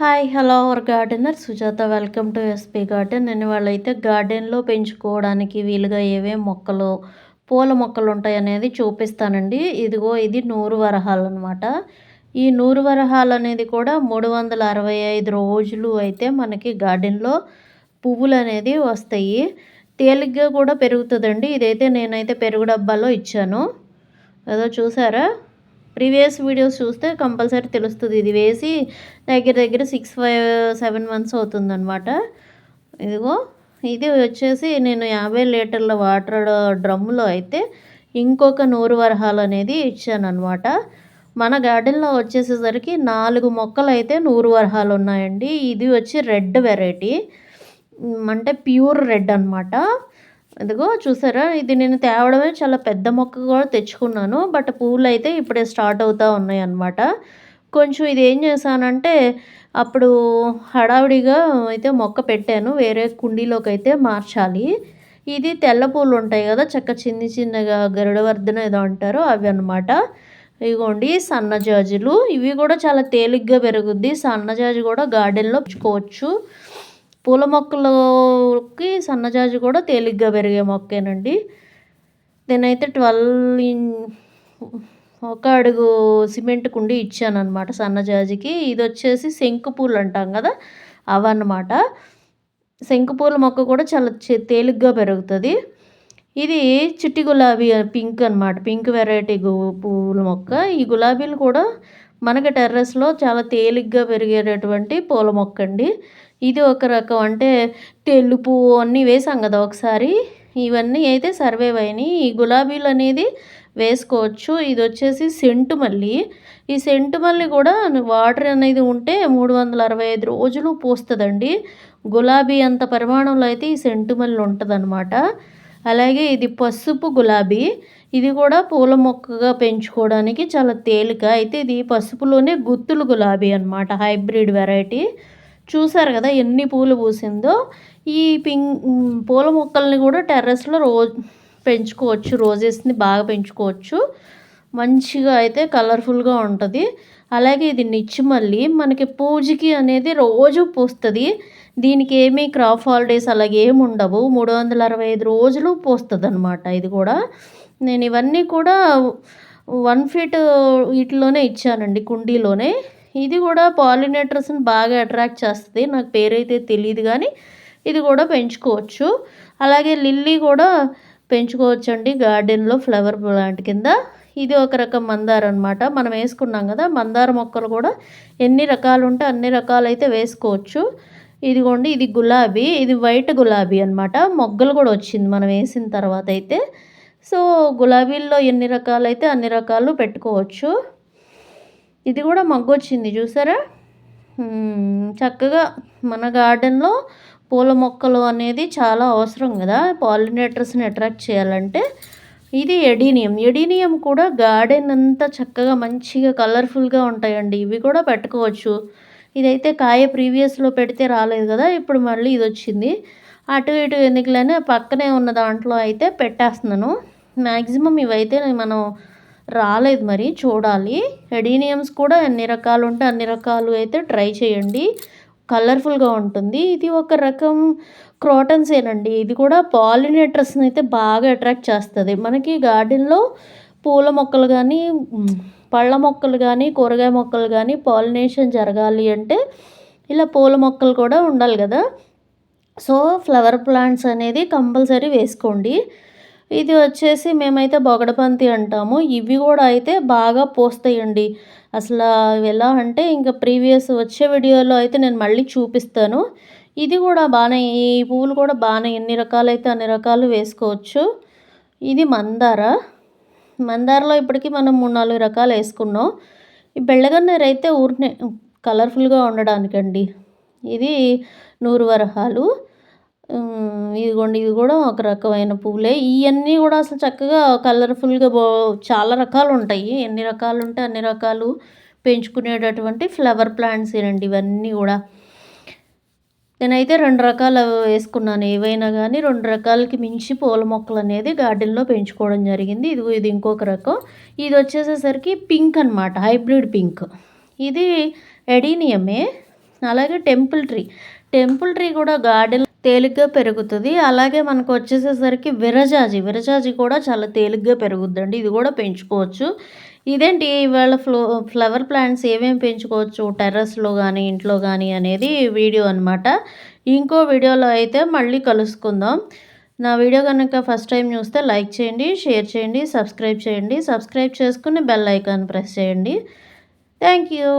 Hi hello our gardener Sujatha. Welcome to SP garden. నేను వాళ్ళైతే గార్డెన్లో పెంచుకోవడానికి వీలుగా ఏవేం మొక్కలు పూల మొక్కలు ఉంటాయి అనేది చూపిస్తానండి. ఇదిగో ఇది నూరు వరహాలు అనమాట ఈ నూరు వరహాలు అనేది కూడా మూడు వందల అరవై ఐదు రోజులు అయితే మనకి గార్డెన్లో పువ్వులు అనేది వస్తాయి. తేలిగ్గా కూడా పెరుగుతుందండి. ఇదైతే నేనైతే పెరుగు డబ్బాలో ఇచ్చాను. ఏదో చూసారా? ప్రీవియస్ వీడియోస్ చూస్తే కంపల్సరీ తెలుస్తుంది. ఇది వేసి దగ్గర దగ్గర సిక్స్ ఫైవ్ సెవెన్ మంత్స్ అవుతుందన్నమాట. ఇదిగో ఇది వచ్చేసి నేను యాభై లీటర్ల వాటర్ డ్రమ్ములో అయితే ఇంకొక నూరు వరహాలు అనేది ఇచ్చానమాట మన గార్డెన్లో వచ్చేసేసరికి నాలుగు మొక్కలు అయితే నూరు వరహాలు ఉన్నాయండి. ఇది వచ్చి రెడ్ వెరైటీ. అంటే ప్యూర్ రెడ్ అనమాట ఇదిగో చూసారా? ఇది నేను తేవడమే చాలా పెద్ద మొక్క కూడా తెచ్చుకున్నాను. బట్ పూలు అయితే ఇప్పుడే స్టార్ట్ అవుతూ ఉన్నాయి అన్నమాట కొంచెం ఇది ఏం చేశానంటే అప్పుడు హడావిడిగా అయితే మొక్క పెట్టాను. వేరే కుండీలోకి అయితే మార్చాలి. ఇది తెల్ల పూలు ఉంటాయి కదా చక్క చిన్న చిన్నగా గరుడవర్ధన ఏదో అంటారో అవి అనమాట ఇదిగోండి సన్నజాజులు ఇవి కూడా చాలా తేలిగ్గా పెరుగుద్ది. సన్నజాజి కూడా గార్డెన్లో పెంచుకోవచ్చు. పూల మొక్కలకి సన్నజాజి కూడా తేలిగ్గా పెరిగే మొక్కేనండి. నేనైతే ట్వెల్వ్ ఒక అడుగు సిమెంట్ కుండి ఇచ్చాను అనమాట సన్నజాజికి. ఇది వచ్చేసి శంకు పూలు అంటాం కదా అవన్నమాట. శంకు పూల మొక్క కూడా చాలా తేలిగ్గా పెరుగుతుంది. ఇది చిట్టి గులాబీ పింక్ అనమాట పింక్ వెరైటీ పూల మొక్క. ఈ గులాబీలు కూడా మనకి టెర్రస్లో చాలా తేలిగ్గా పెరిగేటటువంటి పూల మొక్క అండి ఇది ఒక రకం అంటే తెలుపు అన్నీ వేసాం కదా ఒకసారి. ఇవన్నీ అయితే సర్వైవ్ అయినాయి. ఈ గులాబీలు అనేది వేసుకోవచ్చు. ఇది వచ్చేసి సెంటు మల్లి. ఈ సెంటు మల్లి కూడా వాటర్ అనేది ఉంటే మూడు వందల అరవై ఐదు రోజులు పోస్తుందండి. గులాబీ అంత పరిమాణంలో అయితే ఈ సెంటు మల్లి ఉంటుందన్నమాట. అలాగే ఇది పసుపు గులాబీ. ఇది కూడా పూల మొక్కగా పెంచుకోవడానికి చాలా తేలిక. అయితే ఇది పసుపులోనే గుత్తులు గులాబీ అనమాట హైబ్రిడ్ వెరైటీ. చూసారు కదా ఎన్ని పూలు పూసిందో. ఈ పింక్ పూల మొక్కల్ని కూడా టెర్రస్లో రోజు పెంచుకోవచ్చు రోజెస్ని బాగా పెంచుకోవచ్చు. మంచిగా అయితే కలర్ఫుల్గా ఉంటుంది. అలాగే ఇది నిచ్చిమల్లి మనకి పూజకి అనేది రోజు పూస్తుంది. దీనికి ఏమీ క్రాప్ హాలిడేస్ అలాగే ఏమి ఉండవు. మూడు వందల అరవై ఐదు రోజులు పోస్తుంది అనమాట ఇది కూడా. నేను ఇవన్నీ కూడా వన్ ఫీట్ వీటిలోనే ఇచ్చానండి కుండీలోనే. ఇది కూడా పాలినేటర్స్ని బాగా అట్రాక్ట్ చేస్తుంది నాకు పేరైతే తెలియదు కానీ ఇది కూడా పెంచుకోవచ్చు. అలాగే లిల్లీ కూడా పెంచుకోవచ్చు అండి గార్డెన్లో ఫ్లవర్ ప్లాంట్ కింద. ఇది ఒక రకం మందార అనమాట మనం వేసుకున్నాం కదా మందార మొక్కలు కూడా ఎన్ని రకాలు ఉంటే అన్ని రకాలైతే వేసుకోవచ్చు. ఇదిగోండి ఇది గులాబీ ఇది వైట్ గులాబీ అనమాట మొగ్గలు కూడా వచ్చింది మనం వేసిన తర్వాత అయితే. సో గులాబీల్లో ఎన్ని రకాలు అయితే అన్ని రకాలు పెట్టుకోవచ్చు. ఇది కూడా మగ్గు వచ్చింది చూసారా చక్కగా మన గార్డెన్లో పూల మొక్కలు అనేది చాలా అవసరం కదా పాలినేటర్స్ని అట్రాక్ట్ చేయాలంటే. ఇది ఎడీనియం ఎడీనియం కూడా గార్డెన్ అంతా చక్కగా మంచిగా కలర్ఫుల్గా ఉంటాయండి ఇవి కూడా పెట్టుకోవచ్చు. ఇదైతే కాయ ప్రీవియస్లో పెడితే రాలేదు కదా ఇప్పుడు మళ్ళీ ఇది వచ్చింది అటు ఇటు ఎందుకులనే పక్కనే ఉన్న దాంట్లో అయితే పెట్టేస్తున్నాను. మ్యాక్సిమం ఇవైతే మనం రాలేదు మరి చూడాలి. ఎడీనియమ్స్ కూడా ఎన్ని రకాలు ఉంటే అన్ని రకాలు అయితే ట్రై చేయండి. కలర్ఫుల్గా ఉంటుంది. ఇది ఒక రకం క్రోటన్సేనండి. ఇది కూడా పాలినేటర్స్ని అయితే బాగా అట్రాక్ట్ చేస్తుంది. మనకి గార్డెన్లో పూల మొక్కలు కానీ పళ్ళ మొక్కలు కానీ కూరగాయ మొక్కలు కానీ పాలినేషన్ జరగాలి అంటే ఇలా పూల మొక్కలు కూడా ఉండాలి కదా. సో ఫ్లవర్ ప్లాంట్స్ అనేది కంపల్సరీ వేసుకోండి. ఇది వచ్చేసి మేమైతే బొగడబంతి అంటాము. ఇవి కూడా అయితే బాగా పోస్తాయండి. అసలు ఎలా అంటే ఇంకా ప్రీవియస్ వచ్చే వీడియోలో అయితే నేను మళ్ళీ చూపిస్తాను. ఇది కూడా బాగానే ఈ పువ్వులు కూడా బాగానే ఎన్ని రకాలైతే అన్ని రకాలు వేసుకోవచ్చు. ఇది మందార. మందారలో ఇప్పటికీ మనం మూడు నాలుగు రకాలు వేసుకున్నాం. ఈ బెళ్ళగన్నేరు అయితే ఊరినే కలర్ఫుల్గా ఉండడానికండి. ఇది నూరు వరహాలు. ఇదిగోండి ఇది కూడా ఒక రకమైన పువ్వులే ఇవన్నీ కూడా అసలు చక్కగా కలర్ఫుల్గా బో చాలా రకాలు ఉంటాయి ఎన్ని రకాలు ఉంటే అన్ని రకాలు పెంచుకునేటటువంటి ఫ్లవర్ ప్లాంట్స్ ఏనండి ఇవన్నీ కూడా. నేనైతే రెండు రకాలు వేసుకున్నాను. ఏవైనా కానీ రెండు రకాలకి మించి పూల మొక్కలు అనేది గార్డెన్లో పెంచుకోవడం జరిగింది. ఇది ఇది ఇంకొక రకం. ఇది వచ్చేసేసరికి పింక్ అనమాట హైబ్రిడ్ పింక్. ఇది ఎడీనియమే అలాగే టెంపుల్ ట్రీ. టెంపుల్ ట్రీ కూడా గార్డెన్ తేలిగ్గా పెరుగుతుంది. అలాగే మనకు వచ్చేసేసరికి విరజాజి. విరజాజి కూడా చాలా తేలిగ్గా పెరుగుద్దండి. ఇది కూడా పెంచుకోవచ్చు. ఇదేంటి? ఇవాళ ఫ్లో ఫ్లవర్ ప్లాంట్స్ ఏమేమి పెంచుకోవచ్చు? టెర్రస్లో కానీ ఇంట్లో కానీ అనేది వీడియో అనమాట ఇంకో వీడియోలో అయితే మళ్ళీ కలుసుకుందాం. నా వీడియో కనుక ఫస్ట్ టైం చూస్తే లైక్ చేయండి షేర్ చేయండి సబ్స్క్రైబ్ చేయండి. సబ్స్క్రైబ్ చేసుకుని బెల్ ఐకాన్ ప్రెస్ చేయండి. Thank you.